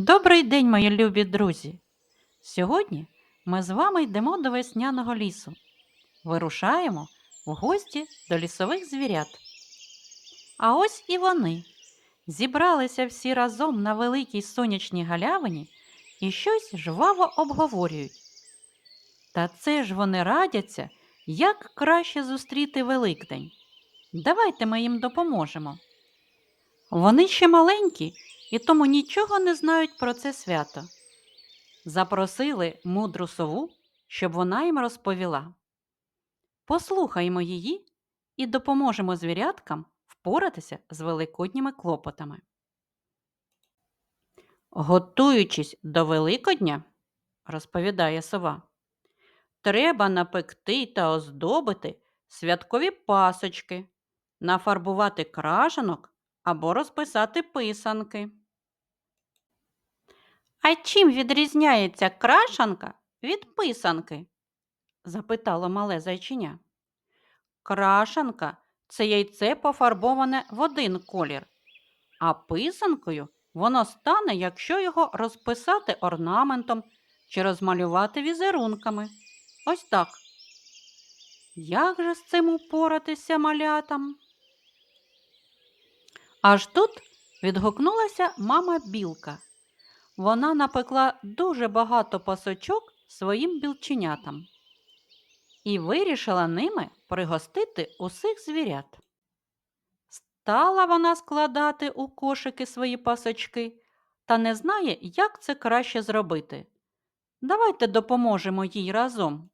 Добрий день, мої любі друзі! Сьогодні ми з вами йдемо до весняного лісу. Вирушаємо в гості до лісових звірят. А ось і вони. Зібралися всі разом на великій сонячній галявині і щось жваво обговорюють. Та це ж вони радяться, як краще зустріти Великдень. Давайте ми їм допоможемо. Вони ще маленькі і тому нічого не знають про це свято. Запросили мудру сову, щоб вона їм розповіла. Послухаймо її і допоможемо звіряткам впоратися з великодніми клопотами. Готуючись до Великодня, розповідає сова, треба напекти та оздобити святкові пасочки, нафарбувати крашенок або розписати писанки. А чим відрізняється крашанка від писанки? запитало мале зайчиня. Крашанка це яйце пофарбоване в один колір, а писанкою воно стане, якщо його розписати орнаментом чи розмалювати візерунками. Ось так. Як же з цим упоратися малятам? Аж тут відгукнулася мама білка. Вона напекла дуже багато пасочок своїм білченятам і вирішила ними пригостити усіх звірят. Стала вона складати у кошики свої пасочки та не знає, як це краще зробити. Давайте допоможемо їй разом.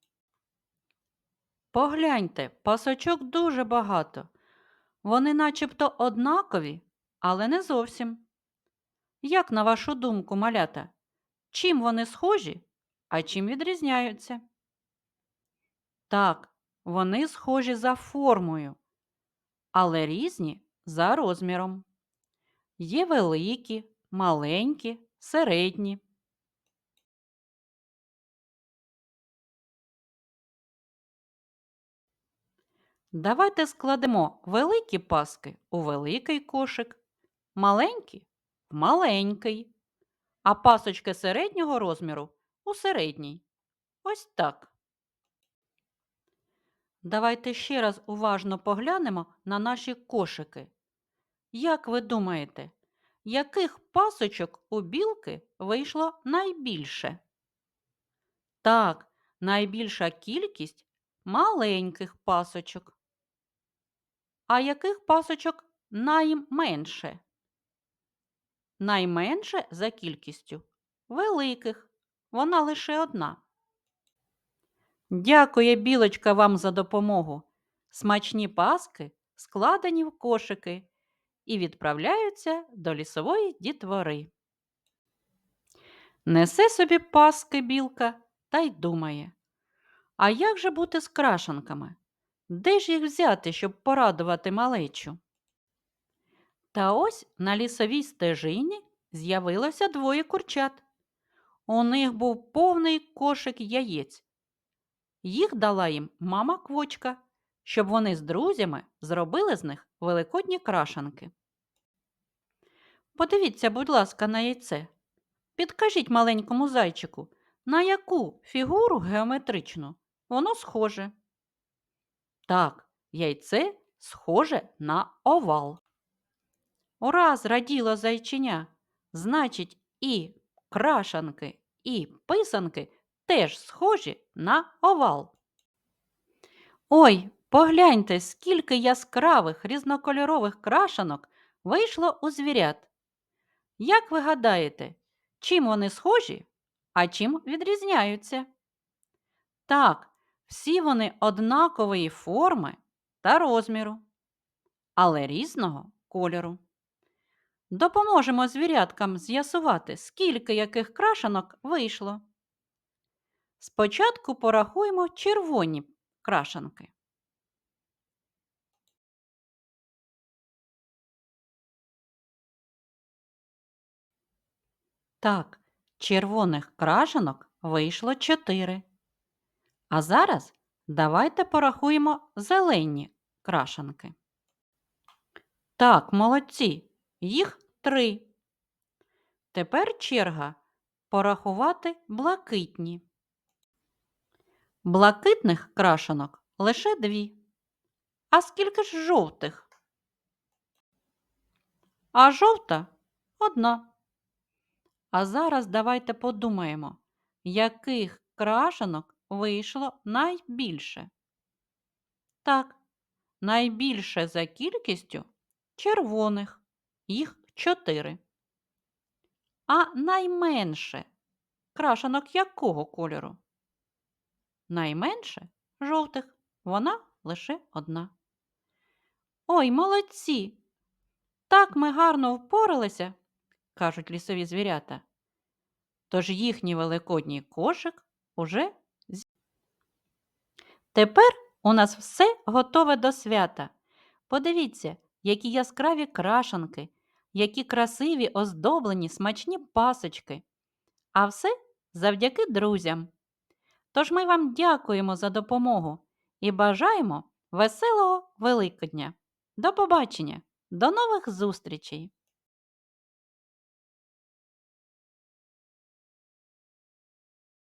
Погляньте, пасочок дуже багато. Вони начебто однакові, але не зовсім. Як на вашу думку, малята, чим вони схожі, а чим відрізняються? Так, вони схожі за формою, але різні за розміром. Є великі, маленькі, середні. Давайте складемо великі паски у великий кошик, маленькі маленький, а пасочки середнього розміру у середній. Ось так. Давайте ще раз уважно поглянемо на наші кошики. Як ви думаєте, яких пасочок у білки вийшло найбільше? Так, найбільша кількість маленьких пасочок. А яких пасочок найменше? Найменше за кількістю великих. Вона лише одна. Дякує, білочка, вам за допомогу. Смачні паски складені в кошики і відправляються до лісової дітвори. Несе собі паски білка та й думає. А як же бути з крашанками? Де ж їх взяти, щоб порадувати малечу? Та ось на лісовій стежині з'явилося двоє курчат. У них був повний кошик яєць. Їх дала їм мама квочка, щоб вони з друзями зробили з них великодні крашанки. Подивіться, будь ласка, на яйце. Підкажіть маленькому зайчику, на яку фігуру геометричну воно схоже. Так, яйце схоже на овал. Ура, зраділо зайчиня. Значить, і крашанки, і писанки теж схожі на овал. Ой, погляньте, скільки яскравих різнокольорових крашанок вийшло у звірят. Як ви гадаєте, чим вони схожі, а чим відрізняються? Так, всі вони однакової форми та розміру, але різного кольору. Допоможемо звіряткам з'ясувати, скільки яких крашанок вийшло. Спочатку порахуємо червоні крашанки. Так, червоних крашанок вийшло 4. А зараз давайте порахуємо зелені крашанки. Так, молодці, їх три. Тепер черга порахувати блакитні. Блакитних крашенок лише дві. А скільки ж жовтих? А жовта одна. А зараз давайте подумаємо, яких крашенок вийшло найбільше. Так, найбільше за кількістю червоних, їх чотири. А найменше крашенок якого кольору? Найменше жовтих, вона лише одна. Ой, молодці! Так ми гарно впоралися, кажуть лісові звірята. Тож їхній великодній кошик уже з... Тепер у нас все готове до свята. Подивіться, які яскраві крашанки, які красиві оздоблені смачні пасочки. А все завдяки друзям. Тож ми вам дякуємо за допомогу і бажаємо веселого Великодня. До побачення, до нових зустрічей!